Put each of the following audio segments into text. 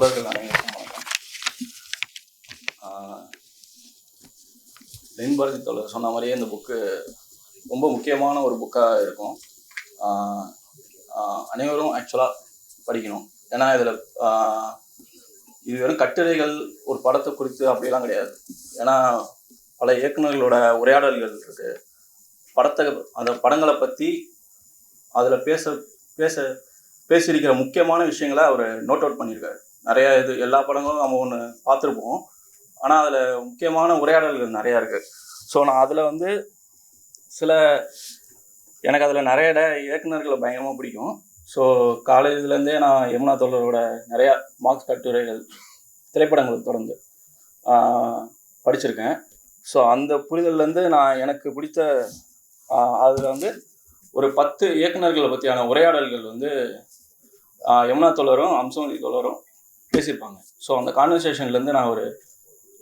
தொடர்கள் அனைவருக்கும் வணக்கம் தென்பாரதி தோழர் சொன்ன மாதிரியே இந்த புக்கு ரொம்ப முக்கியமான ஒரு புக்காக இருக்கும். அனைவரும் ஆக்சுவலாக படிக்கணும். ஏன்னா இதில் இது வெறும் கட்டுரைகள் ஒரு படத்தை குறித்து அப்படிலாம் கிடையாது. ஏன்னா பல இயக்குனர்களோட உரையாடல்கள் இருக்கு. படத்தை அந்த படங்களை பற்றி அதில் பேச பேச பேசியிருக்கிற முக்கியமான விஷயங்களை அவர் நோட் அவுட் பண்ணியிருக்காரு. நிறைய இது எல்லா படங்களும் நம்ம ஒன்று பார்த்துருப்போம். ஆனால் அதில் முக்கியமான உரையாடல்கள் நிறையா இருக்குது ஸோ நான் அதில் வந்து சில எனக்கு அதில் நிறைய இயக்குநர்களை இயக்குனர்களை பயங்கரமாக பிடிக்கும் ஸோ காலேஜ்லேருந்தே நான் யமுனா தோழரோட நிறையா மார்க்ஸ் கட்டுரைகள் திரைப்படங்கள் தொடர்ந்து படிச்சிருக்கேன். ஸோ அந்த புரிதல்லேருந்து நான் எனக்கு பிடித்த அதில் வந்து ஒரு பத்து இயக்குனர்களை பற்றியான உரையாடல்கள் வந்து யமுனா தோழரும் அம்சவதி தோழரும் பேசியிருப்பாங்க. ஸோ அந்த கான்வர்சேஷன்லேருந்து நான் ஒரு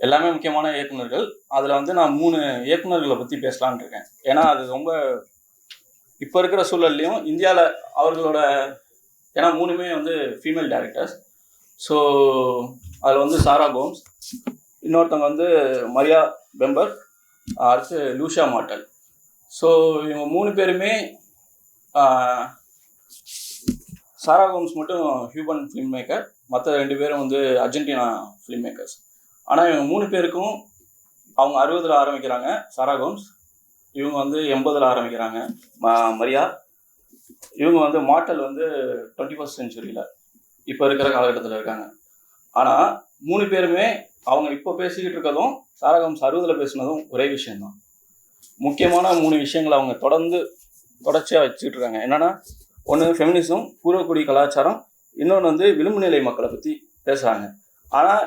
எல்லாமே முக்கியமான இயக்குனர்கள் அதில் வந்து நான் மூணு இயக்குனர்களை பற்றி பேசலான்னு இருக்கேன். ஏன்னா அது ரொம்ப இப்போ இருக்கிற சூழல்லையும் இந்தியாவில் அவர்களோட ஏன்னா மூணுமே வந்து ஃபீமேல் டேரக்டர்ஸ் ஸோ அதில் வந்து சாரா கோம்ஸ் இன்னொருத்தவங்க வந்து மரியா பெம்பர் அடுத்து லூஷா மாட்டல். ஸோ இவங்க மூணு பேருமே சாரா கோம்ஸ் மட்டும் ஹியூமன் ஃபிலிம் மேக்கர் மற்ற ரெண்டு பேரும் வந்து அர்ஜென்டினா ஃபிலிம் மேக்கர்ஸ் ஆனால் இவங்க மூணு பேருக்கும் அவங்க அறுபதில் ஆரம்பிக்கிறாங்க சாரா கோம்ஸ். இவங்க வந்து எண்பதில் ஆரம்பிக்கிறாங்க ம- மரியா. இவங்க வந்து மாட்டல் வந்து டுவெண்ட்டி ஃபஸ்ட் செஞ்சுரியில் இப்போ இருக்கிற காலகட்டத்தில் இருக்காங்க. ஆனால் மூணு பேருமே அவங்க இப்போ பேசிக்கிட்டு இருக்கதும் சாரா கோம்ஸ் அறுபதில் பேசினதும் ஒரே விஷயம்தான். முக்கியமான மூணு விஷயங்களை அவங்க தொடர்ந்து தொடர்ச்சியாக வச்சுக்கிட்டு இருக்காங்க. என்னென்னா ஒன்று ஃபெமினிசம் பூர்வக்குடி கலாச்சாரம் இன்னொன்று வந்து விளிம்பு நிலை மக்களை பற்றி பேசுகிறாங்க ஆனால்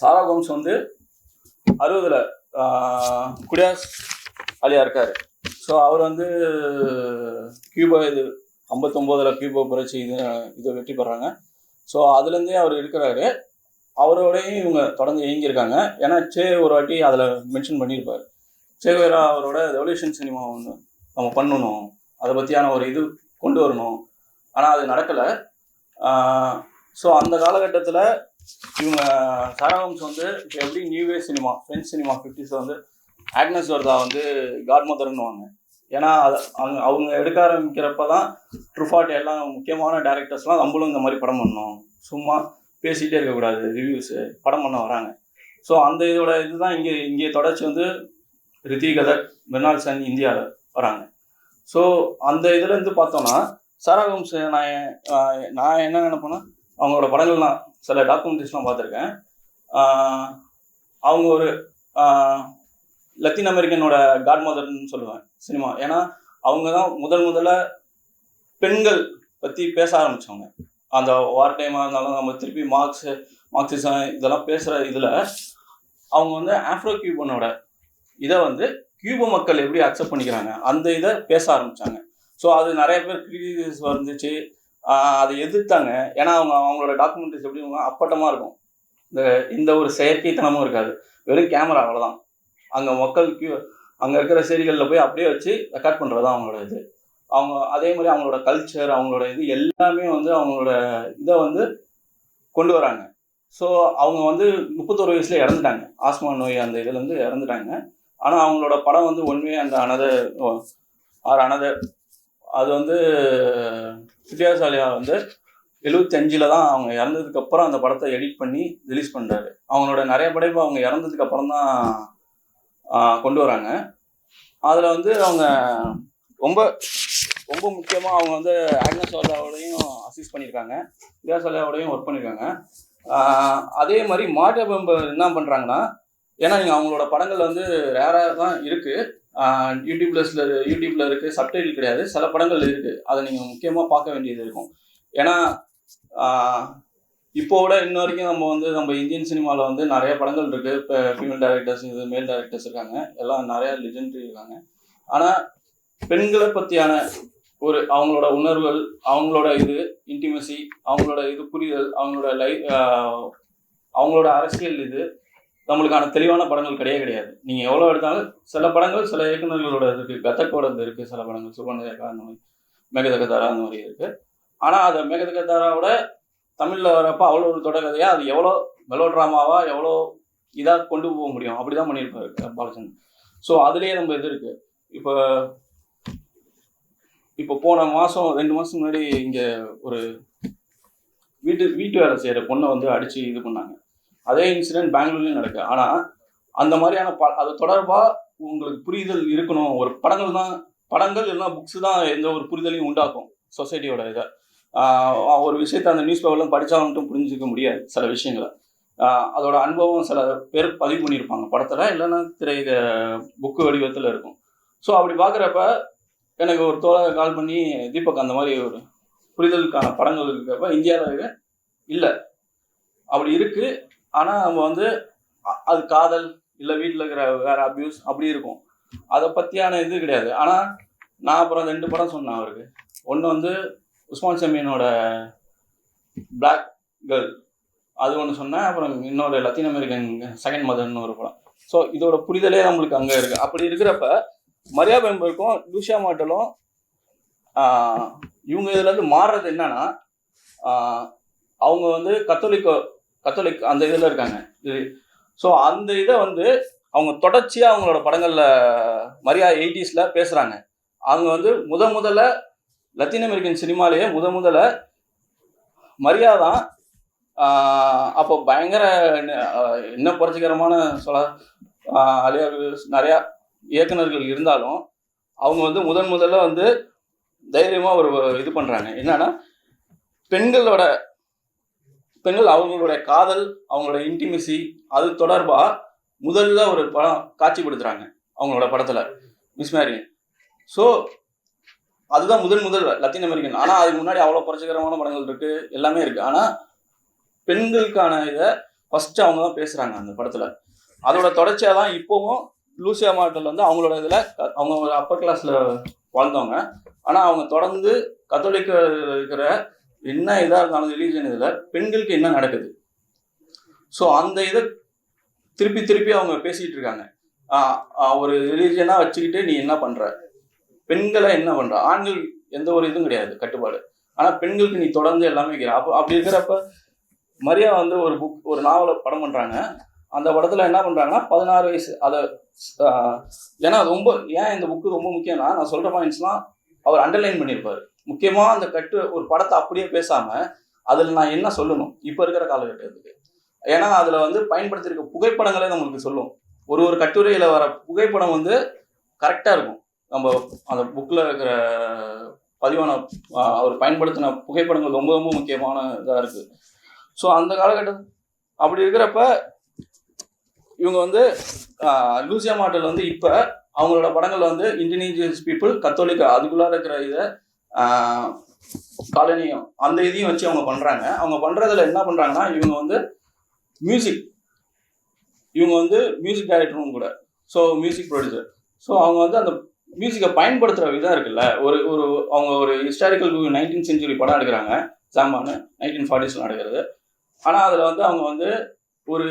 சாரா கோம்ஸ் வந்து அறுபதில் குடியாஸ் அலியா இருக்கார். ஸோ அவர் வந்து கியூபா இது ஐம்பத்தொம்போதில் கியூபா புரட்சி இது இதை வெற்றி பெறாங்க. ஸோ அதுலேருந்தே அவர் இருக்கிறாரு. அவரோடையும் இவங்க தொடர்ந்து இயங்கியிருக்காங்க. ஏன்னா சே ஒரு வாட்டி அதில் மென்ஷன் பண்ணியிருப்பார். சேகுவேரா அவரோட ரெவல்யூஷன் சினிமா ஒன்று நம்ம பண்ணணும். அதை பற்றியான ஒரு இது கொண்டு வரணும். ஆனால் அது நடக்கலை. ஸோ அந்த காலகட்டத்தில் இவங்க சாராவம்ஸ் வந்து இப்போ எப்படி new wave cinema French cinema ஃபிஃப்டிஸில் வந்து ஆக்னஸ் வர்தா வந்து காட் மதர்னுவாங்க ஏன்னா அது அவங்க அவங்க எடுக்க ஆரம்பிக்கிறப்ப தான் ட்ரூஃபாட் எல்லாம் முக்கியமான டேரக்டர்ஸ்லாம் நம்மளும் இந்த மாதிரி படம் பண்ணணும் சும்மா பேசிகிட்டே இருக்கக்கூடாது ரிவ்யூஸு படம் பண்ண வராங்க. ஸோ அந்த இதோட இதுதான் இங்கே இங்கே தொடர்ச்சி வந்து ரித்திகதர் மிர்னால் சன் இந்தியாவில் வராங்க. ஸோ அந்த இதுலேருந்து பார்த்தோன்னா சாராகம்ஸ் நான் நான் என்ன நினைப்பேன்னா அவங்களோட படங்கள்லாம் சில டாக்குமெண்ட்ரிஸ்லாம் பார்த்துருக்கேன். அவங்க ஒரு லத்தீன் அமெரிக்கனோட காட் மதர்னு சொல்லுவேன் சினிமா ஏன்னா அவங்க தான் முதல் முதல்ல பெண்கள் பற்றி பேச ஆரம்பித்தவங்க அந்த வார் டைமாக இருந்தாலும் நம்ம திருப்பி மார்க்ஸ் மார்க்சிசம் இதெல்லாம் பேசுகிற இதில் அவங்க வந்து ஆஃப்ரோ கியூபனோட இதை வந்து கியூப மக்கள் எப்படி அக்செப்ட் பண்ணிக்கிறாங்க? அந்த இதை பேச ஆரம்பித்தாங்க ஸோ அது நிறைய பேர் கிரிட்டிஸ் வந்துச்சு. அதை எதிர்த்தாங்க. ஏன்னா அவங்க அவங்களோட டாக்குமெண்ட்ரிஸ் எப்படி அப்பட்டமாக இருக்கும். இந்த இந்த ஒரு செயற்கைத்தனமும் இருக்காது. வெறும் கேமரா அவ்வளோதான் அங்கே மக்கள் கியூ அங்கே இருக்கிற செடிகளில் போய் அப்படியே வச்சு ரெக்கார்ட் பண்ணுறது தான் அவங்களோட இது. அவங்க அதே மாதிரி அவங்களோட கல்ச்சர் அவங்களோட இது எல்லாமே வந்து அவங்களோட இதை வந்து கொண்டு வராங்க. ஸோ அவங்க வந்து முப்பத்தோரு வயசில் இறந்துட்டாங்க. ஆஸ்மா நோய் அந்த இதுலேருந்து இறந்துட்டாங்க. ஆனால் அவங்களோட படம் வந்து ஒன்வே அந்த அனதர் ஆர் அனதர் அது வந்து வித்யாசாலியா வந்து எழுபத்தஞ்சில் தான் அவங்க இறந்ததுக்கு அப்புறம் அந்த படத்தை எடிட் பண்ணி ரிலீஸ் பண்ணுறாரு அவங்களோட நிறைய படைப்பு அவங்க இறந்ததுக்கு அப்புறம் தான் கொண்டு வராங்க. அதில் வந்து அவங்க ரொம்ப ரொம்ப முக்கியமாக அவங்க வந்து ஆக்னஸ் வாலாவோடையும் அசிஸ்ட் பண்ணியிருக்காங்க. வித்யாசாலியாவோடையும் ஒர்க் பண்ணியிருக்காங்க. அதே மாதிரி மாட்டு பெம்பர் என்ன பண்ணுறாங்கன்னா ஏன்னா நீங்கள் அவங்களோட படங்கள் வந்து ரேராக தான் இருக்குது யூடியூப்லஸில் யூடியூப்ல இருக்குது சப்டைட்டில் கிடையாது. சில படங்கள் இருக்குது அதை நீங்கள் முக்கியமாக பார்க்க வேண்டியது இருக்கும். ஏன்னா இப்போ விட இன்ன வரைக்கும் நம்ம வந்து நம்ம இந்தியன் சினிமாவில் வந்து நிறைய படங்கள் இருக்குது இப்போ ஃபீமேல் டேரக்டர்ஸ் இது மேல் டேரக்டர்ஸ் இருக்காங்க. எல்லாம் நிறைய லெஜெண்ட்ரி இருக்காங்க. ஆனால் பெண்களை பற்றியான ஒரு அவங்களோட உணர்வுகள் அவங்களோட இது இன்டிமசி அவங்களோட இது புரிதல் அவங்களோட லை அவங்களோட அரசியல் இது நம்மளுக்கான தெளிவான படங்கள் கிடையவே கிடையாது. நீங்கள் எவ்வளோ எடுத்தாலும் சில படங்கள் சில இயக்குநர்களோட இருக்குது கதக்கோட இருக்குது சில படங்கள். சுபநேகா அந்த மாதிரி மேகதகதாரா அந்த மாதிரி இருக்குது ஆனால் அதை மேகதகதாராவோட தமிழில் வரப்போ அவ்வளோ ஒரு தொடர்கதையா அது எவ்வளோ மெலோ ட்ராமாவா எவ்வளோ இதாக கொண்டு போக முடியும்? அப்படி தான் பண்ணியிருப்பாரு பாலச்சந்திரன். ஸோ அதுலேயே நம்ம இது இருக்குது இப்போ இப்போ போன மாதம் ரெண்டு மாதம் முன்னாடி இங்கே ஒரு வீட்டு வீட்டு வேலை செய்கிற பொண்ணை வந்து அடித்து இது பண்ணாங்க. அதே இன்சிடென்ட் பெங்களூர்லேயும் நடக்கு. ஆனால் அந்த மாதிரியான ப அது தொடர்பாக உங்களுக்கு புரிதல் இருக்கணும். ஒரு படங்கள் தான் படங்கள் இல்லைன்னா புக்ஸ் தான் எந்த ஒரு புரிதலையும் உண்டாக்கும் சொசைட்டியோட இதை. ஒரு விஷயத்தை அந்த நியூஸ் பேப்பர்லாம் படித்தா மட்டும் புரிஞ்சுக்க முடியாது சில விஷயங்களை. அதோட அனுபவம் சில பேர் பதிவு பண்ணியிருப்பாங்க. படத்தில் இல்லைன்னா திரை புக்கு வடிவத்தில் இருக்கும். ஸோ அப்படி பார்க்குறப்ப எனக்கு ஒரு தோழர் கால் பண்ணி தீபக் அந்த மாதிரி ஒரு புரிதலுக்கான படங்கள் இருக்கிறப்ப இந்தியாவில் இல்லை. அப்படி இருக்குது ஆனால் நம்ம வந்து அது காதல் இல்லை வீட்டில் இருக்கிற வேற அபியூஸ் அப்படி இருக்கும். அதை பற்றியான இது கிடையாது. ஆனால் நான் அப்புறம் ரெண்டு படம் சொன்னேன் அவருக்கு. ஒன்று வந்து உஸ்மான் சமீனோட பிளாக் கேர்ள் அது ஒன்று சொன்னேன். அப்புறம் இன்னொரு லத்தீன் அமெரிக்கன் செகண்ட் மதர்னு ஒரு படம். ஸோ இதோட புரிதலே நம்மளுக்கு அங்கே இருக்குது அப்படி இருக்கிறப்ப மரியா பெம்பருக்கும் லூஷியா மாட்டலும் இவங்க இதுலேருந்து மாறுறது என்னன்னா அவங்க வந்து கத்தோலிக்க கத்தோலிக் அந்த இதில் இருக்காங்க. இது ஸோ அந்த இதை வந்து அவங்க தொடர்ச்சியாக அவங்களோட படங்களில் மரியா எயிட்டிஸில் பேசுகிறாங்க அவங்க வந்து முத முதல்ல லத்தீன் அமெரிக்கன் சினிமாலேயே முத முதல்ல மரியா தான் அப்போ பயங்கர என்ன புரட்சிகரமான சொல்ல ஆஹ், அழியார்கள் நிறையா இயக்குனர்கள் இருந்தாலும் அவங்க வந்து முதன் முதல்ல வந்து தைரியமாக ஒரு இது பண்ணுறாங்க என்னன்னா பெண்களோட பெண்கள் அவங்களுடைய காதல் அவங்களோட இன்டிமிசி அது தொடர்பாக முதல்ல ஒரு படம் காட்சிப்படுத்துகிறாங்க அவங்களோட படத்தில். மிஸ் மேரி ஸோ அதுதான் முதல் முதல் லத்தீன் அமெரிக்கன் ஆனால் அதுக்கு முன்னாடி அவ்வளோ புரட்சிகரமான படங்கள் இருக்குது எல்லாமே இருக்குது ஆனால் பெண்களுக்கான இதை ஃபஸ்ட்டு அவங்க தான் பேசுகிறாங்க அந்த படத்தில். அதோட தொடர்ச்சியாக தான் இப்போவும் லூசியா மாவட்டத்தில் வந்து அவங்களோட இதில் அவங்க ஒரு அப்பர் கிளாஸில் வாழ்ந்தவங்க. ஆனால் அவங்க தொடர்ந்து கத்தோலிக்க இருக்கிற என்ன இதாக இருந்தாலும் ரிலீஜன் இதில் பெண்களுக்கு என்ன நடக்குது? ஸோ அந்த இதை திருப்பி திருப்பி அவங்க பேசிக்கிட்டு இருக்காங்க. ஒரு ரிலீஜனாக வச்சுக்கிட்டு நீ என்ன பண்ணுற பெண்களை என்ன பண்ணுற ஆண்கள் எந்த ஒரு இதுவும் கிடையாது கட்டுப்பாடு. ஆனால் பெண்களுக்கு நீ தொடர்ந்து எல்லாமே வைக்கிற. அப்போ அப்படி இருக்கிறப்ப மரியா வந்து ஒரு புக் ஒரு நாவலை படம் பண்ணுறாங்க அந்த படத்தில் என்ன பண்ணுறாங்கன்னா பதினாறு வயசு அதை ஏன்னா ரொம்ப ஏன் இந்த புக்கு ரொம்ப முக்கியம்னா நான் சொல்கிற பாயிண்ட்ஸ்லாம் அவர் அண்டர்லைன் பண்ணியிருப்பார். முக்கியமாக அந்த கட்டு ஒரு படத்தை அப்படியே பேசாமல் அதில் நான் என்ன சொல்லணும்? இப்போ இருக்கிற காலகட்டத்துக்கு. ஏன்னா அதில் வந்து பயன்படுத்தியிருக்க புகைப்படங்களே நம்மளுக்கு சொல்லும். ஒரு ஒரு கட்டுரையில் வர புகைப்படம் வந்து கரெக்டாக இருக்கும். நம்ம அந்த புக்கில் இருக்கிற பதிவான அவர் பயன்படுத்தின புகைப்படங்கள் ரொம்ப ரொம்ப முக்கியமான இதாக இருக்குது ஸோ அந்த காலகட்டம் அப்படி இருக்கிறப்ப இவங்க வந்து லூசியா மாடல் வந்து இப்போ அவங்களோட படங்கள் வந்து இண்டிஜுவல்ஸ் பீப்புள் கத்தோலிக்கா அதுக்குள்ளார இருக்கிற இதை காலனியும் அந்த இதையும் வச்சு அவங்க பண்ணுறாங்க அவங்க பண்றதுல என்ன பண்ணுறாங்கன்னா இவங்க வந்து மியூசிக் இவங்க வந்து மியூசிக் டைரக்டரும் கூட. ஸோ மியூசிக் ப்ரொடியூசர் ஸோ அவங்க வந்து அந்த மியூசிக்கை பயன்படுத்துகிற விதம் இருக்குல்ல. ஒரு ஒரு அவங்க ஒரு ஹிஸ்டாரிக்கல் நைன்டீன் செஞ்சுரி படம் எடுக்கிறாங்க. சாம்பான்னு நைன்டீன் ஃபார்ட்டிஸில் நடக்கிறது. ஆனால் அதில் வந்து அவங்க வந்து ஒரு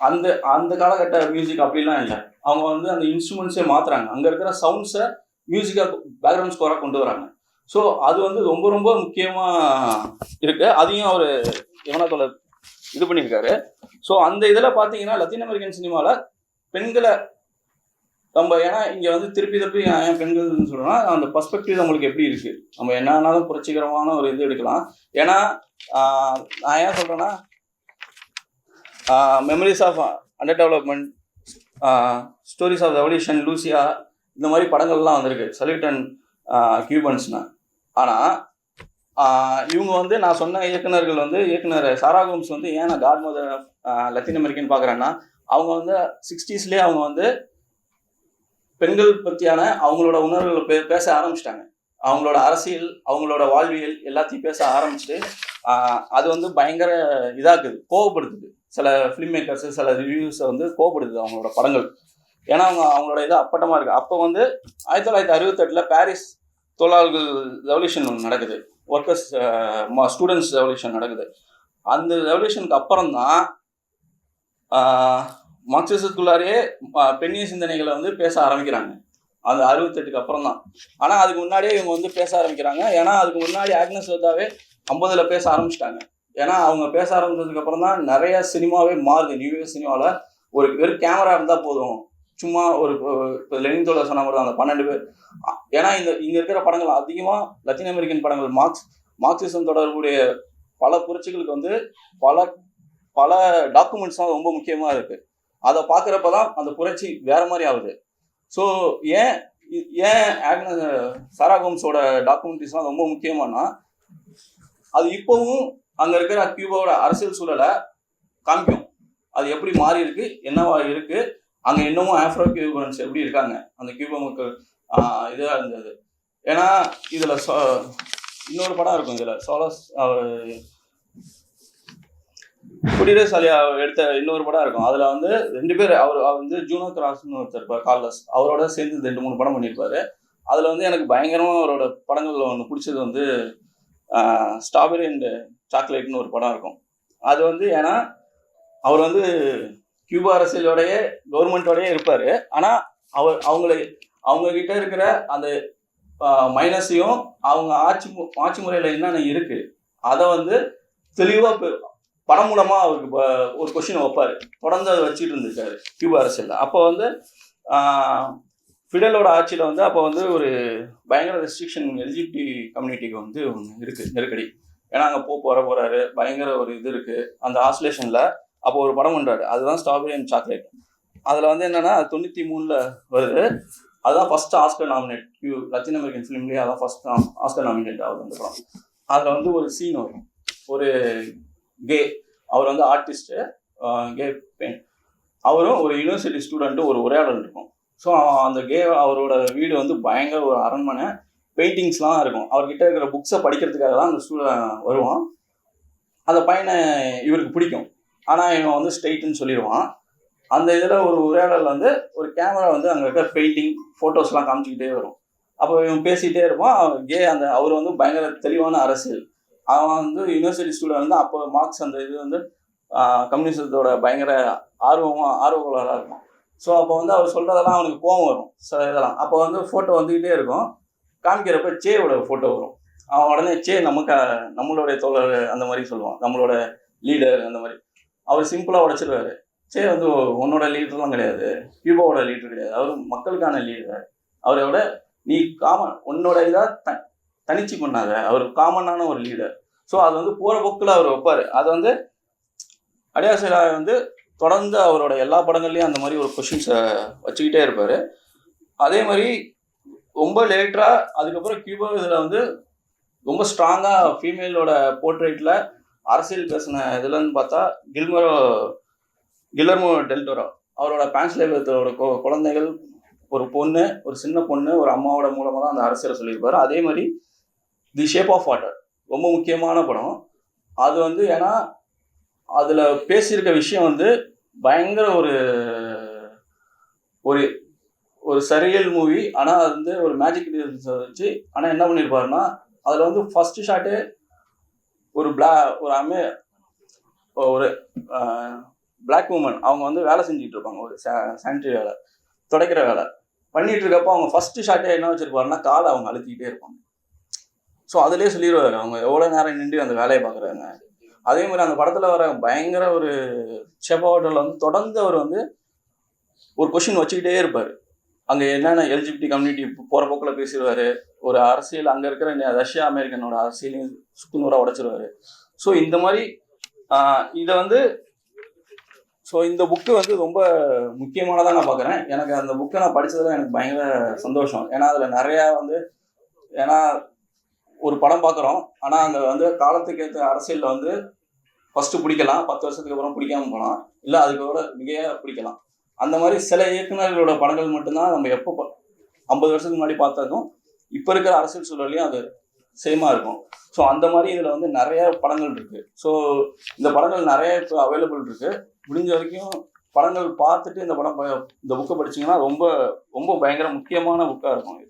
அந்த அந்த காலகட்ட மியூசிக் அப்படிலாம் இல்லை. அவங்க வந்து அந்த இன்ஸ்ட்ருமெண்ட்ஸே மாற்றுறாங்க அங்கே இருக்கிற சவுண்ட்ஸை மியூசிக்காக பேக்ரவுண்ட் ஸ்கோராக கொண்டு வராங்க. ஸோ அது வந்து ரொம்ப ரொம்ப முக்கியமாக இருக்கு. அதையும் அவர் யமுனா இது பண்ணியிருக்காரு. ஸோ அந்த இதில் பார்த்தீங்கன்னா லத்தீன் அமெரிக்கன் சினிமாவில் பெண்களை நம்ம ஏன்னா இங்கே வந்து திருப்பி திருப்பி ஏன் பெண்கள்னு சொல்கிறோம்னா அந்த பர்ஸ்பெக்டிவ் நம்மளுக்கு எப்படி இருக்குது நம்ம என்னன்னாலும் புரட்சிகரமான ஒரு இது எடுக்கலாம். ஏன்னா நான் ஏன் சொல்கிறேன்னா memories of under development stories of revolution Lucia இந்த மாதிரி படங்கள்லாம் வந்திருக்கு. அண்ட் கியூபன்ஸ்னா ஆனால் இவங்க வந்து நான் சொன்ன இயக்குனர்கள் வந்து இயக்குனர் சாரா கோம்ஸ் வந்து ஏன் நான் காட் மதர் லத்தீன் அமெரிக்கன் பார்க்குறேன்னா அவங்க வந்து சிக்ஸ்டீஸ்லேயே அவங்க வந்து பெண்கள் பற்றியான அவங்களோட உணர்வுகளை பே பேச ஆரம்பிச்சிட்டாங்க. அவங்களோட அரசியல் அவங்களோட வாழ்வியல் எல்லாத்தையும் பேச ஆரம்பிச்சுட்டு அது வந்து பயங்கர இதாக்குது கோவப்படுத்துது. சில ஃபிலிம் மேக்கர்ஸ் சில ரிவ்யூஸை வந்து கோவப்படுது அவங்களோட படங்கள். ஏன்னா அவங்க அவங்களோட இது அப்பட்டமாக இருக்குது அப்போ வந்து ஆயிரத்தி தொள்ளாயிரத்தி அறுபத்தெட்டில் பாரிஸ் தொழிலாளர்கள் ரெவல்யூஷன் ஒன்று நடக்குது. ஒர்க்கர்ஸ் ஸ்டூடெண்ட்ஸ் ரெவல்யூஷன் நடக்குது. அந்த ரெவல்யூஷனுக்கு அப்புறம் தான் மார்க்சிசத்துக்குள்ளாரே பெண்ணிய சிந்தனைகளை வந்து பேச ஆரம்பிக்கிறாங்க. அந்த அறுபத்தெட்டுக்கு அப்புறம் தான் ஆனால் அதுக்கு முன்னாடியே இவங்க வந்து பேச ஆரம்பிக்கிறாங்க. ஏன்னா அதுக்கு முன்னாடி ஆக்னஸ் வந்தாவே ஐம்பதுல பேச ஆரம்பிச்சிட்டாங்க. ஏன்னா அவங்க பேச ஆரம்பிச்சதுக்கு அப்புறம் தான் நிறைய சினிமாவே மாறுது. நியூ சினிமாவில் ஒரு வெறும் கேமரா இருந்தால் போதும். சும்மா ஒரு இப்போ லெனின் தோழர் சொன்ன மாதிரி தான் அந்த பன்னெண்டு பேர். ஏன்னா இந்த இங்கே இருக்கிற படங்கள் அதிகமாக லத்தீன் அமெரிக்கன் படங்கள் மார்க்ஸ் மார்க்சிசம் தொடர்புடைய பல புரட்சிகளுக்கு வந்து பல பல டாக்குமெண்ட்ஸ் தான் ரொம்ப முக்கியமாக இருக்கு. அதை பார்க்குறப்ப தான் அந்த புரட்சி வேற மாதிரி ஆகுது. ஸோ ஏன் ஏன் ஆக்ன சாரா கோம்ஸோட டாக்குமெண்ட்ரிஸ்லாம் ரொம்ப முக்கியமானா அது இப்போவும் அங்கே இருக்கிற கியூபாவோட அரசியல் சூழலை காமிக்கும். அது எப்படி மாறி இருக்கு என்னவா இருக்குது அங்க இன்னமும் ஆப்ரோ கியூபன்ஸ் எப்படி இருக்காங்க? அந்த கியூப மக்கள் இதா இருந்தது. ஏன்னா இதுல சோ இன்னொரு படம் இருக்கும் இதுல சோலஸ் குடியரசு அலியா எடுத்த இன்னொரு படம் இருக்கும். அதுல வந்து ரெண்டு பேர் அவர் அவர் வந்து ஜூனோ கிராஸ்னு ஒருத்தர் இருப்பார் கார்லஸ் அவரோட சேர்ந்து ரெண்டு மூணு படம் பண்ணியிருப்பாரு. அதுல வந்து எனக்கு பயங்கரமா அவரோட படங்கள்ல ஒன்று பிடிச்சது வந்து ஸ்ட்ராபெரி அண்ட் சாக்லேட்னு ஒரு படம் இருக்கும். அது வந்து ஏன்னா அவர் வந்து கியூபா அரசியலோடைய கவர்மெண்ட்டோடயே இருப்பார். ஆனால் அவர் அவங்களை அவங்க கிட்ட இருக்கிற அந்த மைனஸையும் அவங்க ஆட்சி மு- ஆட்சி முறையில் என்னென்ன இருக்குது அதை வந்து தெளிவாக படம் மூலமாக அவருக்கு ஒரு கொஷின் வைப்பார். தொடர்ந்து அதை வச்சுட்டு இருந்திருக்காரு கியூபா அரசியலில். அப்போ வந்து ஃபிடலோட ஆட்சியில் வந்து அப்போ வந்து ஒரு பயங்கர ரெஸ்ட்ரிக்ஷன் எல்ஜிபி கம்யூனிட்டிக்கு வந்து இருக்குது நெருக்கடி. ஏன்னா அங்கே போ போகிற போகிறாரு பயங்கர ஒரு இது இருக்குது அந்த ஆசோலேஷன்ல அப்போ ஒரு படம் பண்றாரு. அதுதான் ஸ்ட்ராபெரி அண்ட் சாக்லேட் அதுல வந்து என்னன்னா அது தொண்ணூத்தி மூணுல வருது. அதுதான் first Oscar nominate you Latin American ஃபிலிம்லேயே அதான் ஃபர்ஸ்ட் ஆஸ்கர் நாமினேட் ஆகுது அந்த படம். அதுல வந்து ஒரு சீன் வரும். ஒரு கே அவர் வந்து ஆர்டிஸ்ட்டு கே பெயின் அவரும் ஒரு யூனிவர்சிட்டி ஸ்டூடெண்ட்டும் ஒரு உரையாடல் இருக்கும். ஸோ அந்த கே அவரோட வீடு வந்து பயங்கர ஒரு அரண்மனை பெயிண்டிங்ஸ்லாம் இருக்கும். அவர்கிட்ட இருக்கிற புக்ஸை படிக்கிறதுக்காக தான் அந்த ஸ்டூடெண்ட் வருவான். அந்த பையனை இவருக்கு பிடிக்கும். ஆனால் இவன் வந்து ஸ்ட்ரெயிட்னு சொல்லிடுவான். அந்த இதில் ஒரு உரையாடல் வந்து ஒரு கேமரா வந்து அங்கே இருக்கிற பெயிண்டிங் ஃபோட்டோஸ்லாம் காமிச்சிக்கிட்டே வரும். அப்போ இவன் பேசிகிட்டே இருப்பான். அவன் கே அந்த அவர் வந்து பயங்கர தெளிவான அரசியல். அவன் வந்து யூனிவர்சிட்டி ஸ்டூடெண்ட் வந்து அப்போ மார்க்ஸ் அந்த இது வந்து கம்யூனிசத்தோட பயங்கர ஆர்வமாக ஆர்வங்களாக இருக்கும் ஸோ அப்போ வந்து அவர் சொல்கிறதெல்லாம் அவனுக்கு கோவம் வரும். சில இதெல்லாம். அப்போ வந்து ஃபோட்டோ வந்துக்கிட்டே இருக்கும். காமிக்கிறப்ப சேவோட ஃபோட்டோ வரும். அவன் உடனே சே நமக்கு நம்மளுடைய தோழர் அந்த மாதிரி சொல்லுவான். நம்மளோட லீடர் அந்த மாதிரி. அவர் சிம்பிளாக உடைச்சிருவாரு. சே வந்து உன்னோட லீடர்லாம் கிடையாது. கியூபாவோட லீடர் கிடையாது. அவர் மக்களுக்கான லீடர் அவரோட நீ காமன் உன்னோட இதாக த தனிச்சு பண்ணாத. அவர் காமனான ஒரு லீடர் ஸோ அது வந்து போகிற போக்கில் அவர் வைப்பார். அது வந்து அடியாசிலா வந்து தொடர்ந்து அவரோட எல்லா படங்கள்லையும் அந்த மாதிரி ஒரு கொஷின்ஸை வச்சுக்கிட்டே இருப்பார். அதே மாதிரி ரொம்ப லேட்டராக அதுக்கப்புறம் கியூபா இதில் வந்து ரொம்ப ஸ்ட்ராங்காக ஃபீமேலோட போர்ட்ரேட்டில் அரசியல் பேசின இதுலன்னு பார்த்தா கில்மரோ கில்லர்மோ டெல்டோரோ அவரோட பேன்ஸ்லேபத்தோட குழந்தைகள் ஒரு பொண்ணு ஒரு சின்ன பொண்ணு ஒரு அம்மாவோட மூலமாக தான் அந்த அரசியலை சொல்லியிருப்பாரு. அதே மாதிரி தி ஷேப் ஆஃப் வாட்டர் ரொம்ப முக்கியமான படம். அது வந்து ஏன்னா அதில் பேசியிருக்க விஷயம் வந்து பயங்கர ஒரு ஒரு ஒரு சரியல் மூவி ஆனால் அது வந்து ஒரு மேஜிக் வச்சு ஆனால் என்ன பண்ணியிருப்பாருன்னா அதில் வந்து ஃபஸ்ட்டு ஷாட்டு ஒரு பிளா ஒரு அமே ஒரு பிளாக் உமன் அவங்க வந்து வேலை செஞ்சுட்டு இருப்பாங்க. ஒரு சானிட்டரி வேலை துடைக்கிற வேலை. பண்ணிட்டு இருக்கப்போ அவங்க ஃபர்ஸ்ட் ஷாட்டே என்ன வச்சிருப்பாருன்னா காலை அவங்க அழுத்திக்கிட்டே இருப்பாங்க. ஸோ அதுலேயே சொல்லிடுவாரு அவங்க எவ்வளோ நேரம் நின்று அந்த வேலையை பார்க்குறாங்க அதே மாதிரி அந்த படத்தில் வர பயங்கர ஒரு ஷெஃப் ஹோட்டலில் வந்து தொடர்ந்து அவர் வந்து ஒரு கொஷின் வச்சுக்கிட்டே இருப்பார். அங்கே என்னென்ன எல்ஜிபிடி கம்யூனிட்டி போகிற போக்கில் பேசிடுவார். ஒரு அரசியல் அங்கே இருக்கிற ரஷ்யா அமெரிக்கனோட அரசியலையும் சுக்குநூறாக உடைச்சிருவாரு. ஸோ இந்த மாதிரி இதை வந்து ஸோ இந்த புக்கு வந்து ரொம்ப முக்கியமானதாக நான் பார்க்குறேன் எனக்கு அந்த புக்கை நான் படித்ததில் எனக்கு பயங்கர சந்தோஷம். ஏன்னா அதில் நிறையா வந்து ஏன்னா ஒரு படம் பார்க்குறோம் ஆனால் அந்த வந்து காலத்துக்கு ஏற்ற அரசியலில் வந்து ஃபஸ்ட்டு பிடிக்கலாம். பத்து வருஷத்துக்கு அப்புறம் பிடிக்காம போகலாம் இல்லை அதுக்கு கூட மிகையாக பிடிக்கலாம். அந்த மாதிரி சில இயக்குனர்களோட படங்கள் மட்டும்தான் நம்ம எப்போ ஐம்பது வருஷத்துக்கு முன்னாடி பார்த்ததும் இப்போ இருக்கிற அரசியல் சூழலையும் அது சேமாக இருக்கும். ஸோ அந்த மாதிரி இதில் வந்து நிறைய படங்கள் இருக்கு. ஸோ இந்த படங்கள் நிறைய இப்போ அவைலபிள் இருக்கு. முடிஞ்ச வரைக்கும் படங்கள் பார்த்துட்டு இந்த படம் ப- இந்த புக்கை படிச்சீங்கன்னா ரொம்ப ரொம்ப பயங்கர முக்கியமான புக்காக இருக்கும் இது.